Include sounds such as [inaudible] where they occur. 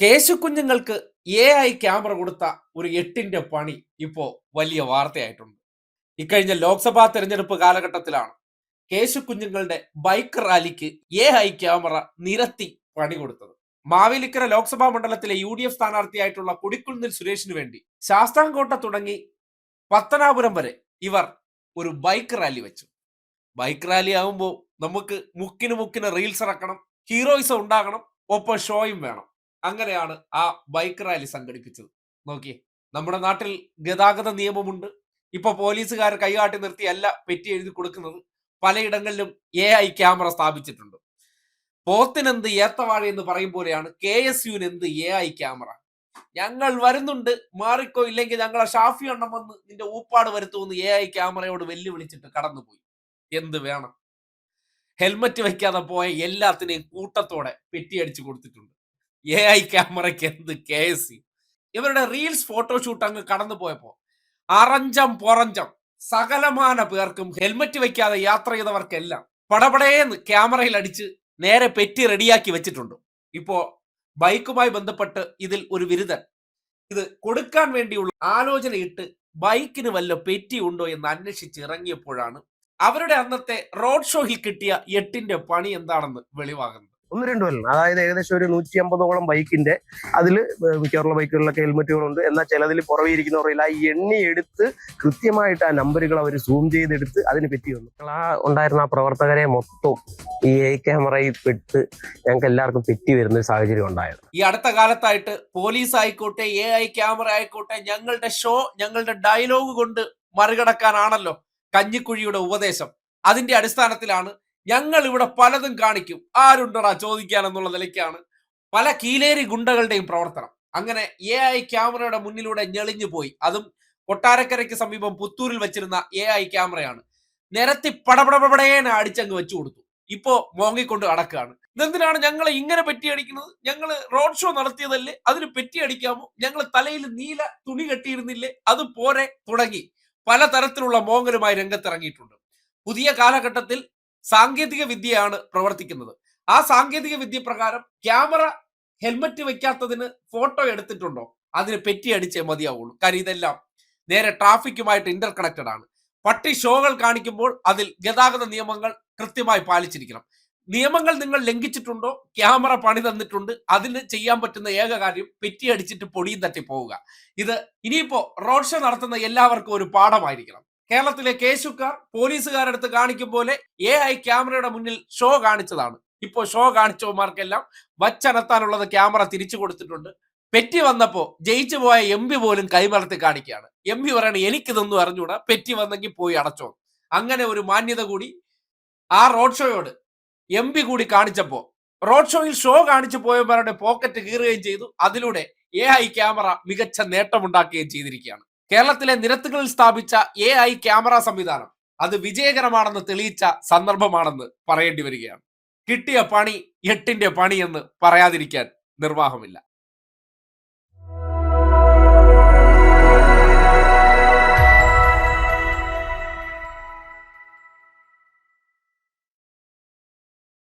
കേശുകുഞ്ഞുങ്ങൾക്ക് A I camera കൊടുത്ത ഒരു എട്ടിന്റെ പണി ഇപ്പോ വലിയ വാർത്തയായിട്ടുണ്ട്. ഇക്കഴിഞ്ഞ ലോക്സഭാ തെരഞ്ഞെടുപ്പ് കാലഘട്ടത്തിലാണ് കേശുക്കുഞ്ഞുങ്ങളുടെ ബൈക്ക് റാലിക്ക് എ ഐ ക്യാമറ നിരത്തി പണി കൊടുത്തത്. മാവേലിക്കര ലോക്സഭാ മണ്ഡലത്തിലെ യു ഡി എഫ് സ്ഥാനാർത്ഥിയായിട്ടുള്ള കൊടിക്കുന്നിൽ സുരേഷിന് വേണ്ടി ശാസ്താംകോട്ട തുടങ്ങി പത്തനാപുരം വരെ ഇവർ ഒരു ബൈക്ക് റാലി വെച്ചു. ബൈക്ക് റാലി ആകുമ്പോൾ നമുക്ക് മുക്കിന് മുക്കിന് റീൽസ് ഇറക്കണം ഹീറോയിസം ഉണ്ടാകണം ഒപ്പം ഷോയും വേണം. അങ്ങനെയാണ് ആ ബൈക്ക് റാലി സംഘടിപ്പിച്ചത്. നോക്കിയേ നമ്മുടെ നാട്ടിൽ ഗതാഗത നിയമമുണ്ട്. ഇപ്പൊ പോലീസുകാർ കൈകാട്ടി നിർത്തിയല്ല പെറ്റി എഴുതി കൊടുക്കുന്നത്. പലയിടങ്ങളിലും എ ഐ ക്യാമറ സ്ഥാപിച്ചിട്ടുണ്ട്. പോത്തിനെന്ത് ഏത്തവാഴ എന്ന് പറയും പോലെയാണ് കെ എസ് യുവിന് എന്ത് എ ഐ ക്യാമറ? ഞങ്ങൾ വരുന്നുണ്ട് മാറിക്കോ ഇല്ലെങ്കിൽ ഞങ്ങളെ ഷാഫി എണ്ണം വന്ന് നിന്റെ ഊപ്പാട് വരുത്തുമെന്ന് എ ഐ ക്യാമറയോട് വെല്ലുവിളിച്ചിട്ട് കടന്നുപോയി. എന്ത് വേണം? ഹെൽമറ്റ് വെക്കാതെ പോയ എല്ലാത്തിനെയും കൂട്ടത്തോടെ പെറ്റിയടിച്ചു കൊടുത്തിട്ടുണ്ട്. [laughs] എ ഐ ക്യാമറയ്ക്ക് എന്ത് കെ സി ഇവരുടെ റീൽസ് ഫോട്ടോഷൂട്ട് അങ്ങ് കടന്നു പോയപ്പോ. അറഞ്ചം പൊറഞ്ചം. സകലമാന പേർക്കും ഹെൽമറ്റ് വെക്കാതെ യാത്ര ചെയ്തവർക്കെല്ലാം പടപടേന്ന് ക്യാമറയിൽ അടിച്ച് നേരെ പെറ്റി റെഡിയാക്കി വെച്ചിട്ടുണ്ട്. ഇപ്പോ ബൈക്കുമായി ബന്ധപ്പെട്ട് ഇതിൽ ഒരു വിരുദ്ധൻ. ഇത് കൊടുക്കാൻ വേണ്ടിയുള്ള ആലോചനയിട്ട് ബൈക്കിന് വല്ല പെറ്റി ഉണ്ടോ എന്ന് അന്വേഷിച്ച് ഇറങ്ങിയപ്പോഴാണ് അവരുടെ അന്നത്തെ റോഡ് ഷോയിൽ കിട്ടിയ എട്ടിന്റെ പണി എന്താണെന്ന് വെളിവാകുന്നത്. ഒന്ന് രണ്ടു കൊല്ലം. അതായത് ഏകദേശം ഒരു നൂറ്റി അമ്പതോളം ബൈക്കിന്റെ അതിൽ മിക്കവാറുള്ള ബൈക്കുകളിലൊക്കെ ഹെൽമെറ്റുകളുണ്ട്. എന്നാൽ ചിലതിൽ പുറവേയിരിക്കുന്ന ഇരിക്കുന്നവരില്ല ആ എണ്ണി എടുത്ത് കൃത്യമായിട്ട് ആ നമ്പറുകൾ അവർ സൂം ചെയ്തെടുത്ത് അതിന് പറ്റി വന്നു. ആ ഉണ്ടായിരുന്ന ആ പ്രവർത്തകരെ മൊത്തം ഈ എ ക്യാമറയിൽ പെട്ട് ഞങ്ങൾക്ക് എല്ലാവർക്കും പെറ്റി വരുന്ന ഒരു സാഹചര്യം ഉണ്ടായത്. ഈ അടുത്ത കാലത്തായിട്ട് പോലീസ് ആയിക്കോട്ടെ എ ഐ ക്യാമറ ആയിക്കോട്ടെ ഞങ്ങളുടെ ഷോ ഞങ്ങളുടെ ഡയലോഗ് കൊണ്ട് മറികടക്കാനാണല്ലോ കഞ്ഞിക്കുഴിയുടെ ഉപദേശം. അതിന്റെ അടിസ്ഥാനത്തിലാണ് ഞങ്ങൾ ഇവിടെ പലതും കാണിക്കും. ആരുണ്ടടാ ചോദിക്കാൻ എന്നുള്ള നിലയ്ക്കാണ്. പല കീലേരി ഗുണ്ടകളുടെയും പ്രവർത്തനം. അങ്ങനെ എ ഐ ക്യാമറയുടെ മുന്നിലൂടെ ഞെളിഞ്ഞു പോയി. അതും കൊട്ടാരക്കരയ്ക്ക് സമീപം പുത്തൂരിൽ വെച്ചിരുന്ന എ ഐ ക്യാമറയാണ്. നിരത്തി പടപടപടേനെ അടിച്ചങ്ങ് വെച്ചു കൊടുത്തു. ഇപ്പോ മോങ്ങിക്കൊണ്ട് അടക്കുകയാണ് ഇതെന്തിനാണ് ഞങ്ങളെ ഇങ്ങനെ പെറ്റി അടിക്കുന്നത്? ഞങ്ങൾ റോഡ് ഷോ നടത്തിയതല്ലേ? അതിന് പെറ്റി അടിക്കാമോ? ഞങ്ങൾ തലയിൽ നീല തുണി കെട്ടിയിരുന്നില്ലേ? അത് പോരെ തുടങ്ങി. പലതരത്തിലുള്ള മോങ്ങലുമായി രംഗത്തിറങ്ങിയിട്ടുണ്ട്. പുതിയ കാലഘട്ടത്തിൽ സാങ്കേതിക വിദ്യയാണ് പ്രവർത്തിക്കുന്നത്. ആ സാങ്കേതിക വിദ്യ പ്രകാരം ക്യാമറ ഹെൽമറ്റ് വെക്കാത്തതിന് ഫോട്ടോ എടുത്തിട്ടുണ്ടോ? അതിന് പെറ്റി അടിച്ചേ മതിയാവുള്ളൂ. കാര്യം ഇതെല്ലാം നേരെ ട്രാഫിക്കുമായിട്ട് ഇന്റർ കണക്റ്റഡ് ആണ്. പട്ടി ഷോകൾ കാണിക്കുമ്പോൾ അതിൽ ഗതാഗത നിയമങ്ങൾ കൃത്യമായി പാലിച്ചിരിക്കണം. നിയമങ്ങൾ നിങ്ങൾ ലംഘിച്ചിട്ടുണ്ടോ? ക്യാമറ പണി തന്നിട്ടുണ്ട്. അതിന് ചെയ്യാൻ പറ്റുന്ന ഏക കാര്യം പെറ്റി അടിച്ചിട്ട് പൊടിയും തട്ടി പോവുക. ഇത് ഇനിയിപ്പോ റോഡ് ഷോ നടത്തുന്ന എല്ലാവർക്കും ഒരു പാഠമായിരിക്കണം. കേരളത്തിലെ കേശുക്കാർ പോലീസുകാരടുത്ത് കാണിക്കും പോലെ എ ഐ ക്യാമറയുടെ മുന്നിൽ ഷോ കാണിച്ചതാണ്. ഇപ്പോൾ ഷോ കാണിച്ചവന്മാർക്കെല്ലാം വച്ചനത്താനുള്ളത് ക്യാമറ തിരിച്ചു കൊടുത്തിട്ടുണ്ട്. പെറ്റി വന്നപ്പോ ജയിച്ചു പോയ എം പി പോലും കൈമലർത്തി കാണിക്കുകയാണ്. എം പി പറയണ എനിക്കിതൊന്നും അറിഞ്ഞൂടാ. പെറ്റി വന്നെങ്കിൽ പോയി അടച്ചോ. അങ്ങനെ ഒരു മാന്യത കൂടി ആ റോഡ് ഷോയോട് എം പി കൂടി കാണിച്ചപ്പോ റോഡ് ഷോയിൽ ഷോ കാണിച്ചു പോയവന്മാരുടെ പോക്കറ്റ് കീറുകയും ചെയ്തു. അതിലൂടെ എ ഐ ക്യാമറ മികച്ച നേട്ടമുണ്ടാക്കുകയും ചെയ്തിരിക്കുകയാണ്. കേരളത്തിലെ നിരത്തുകളിൽ സ്ഥാപിച്ച എ ഐ ക്യാമറ സംവിധാനം അത് വിജയകരമാണെന്ന് തെളിയിച്ച സന്ദർഭമാണെന്ന് പറയേണ്ടി വരികയാണ്. കിട്ടിയ പണി എട്ടിന്റെ പണി എന്ന് പറയാതിരിക്കാൻ നിർവാഹമില്ല.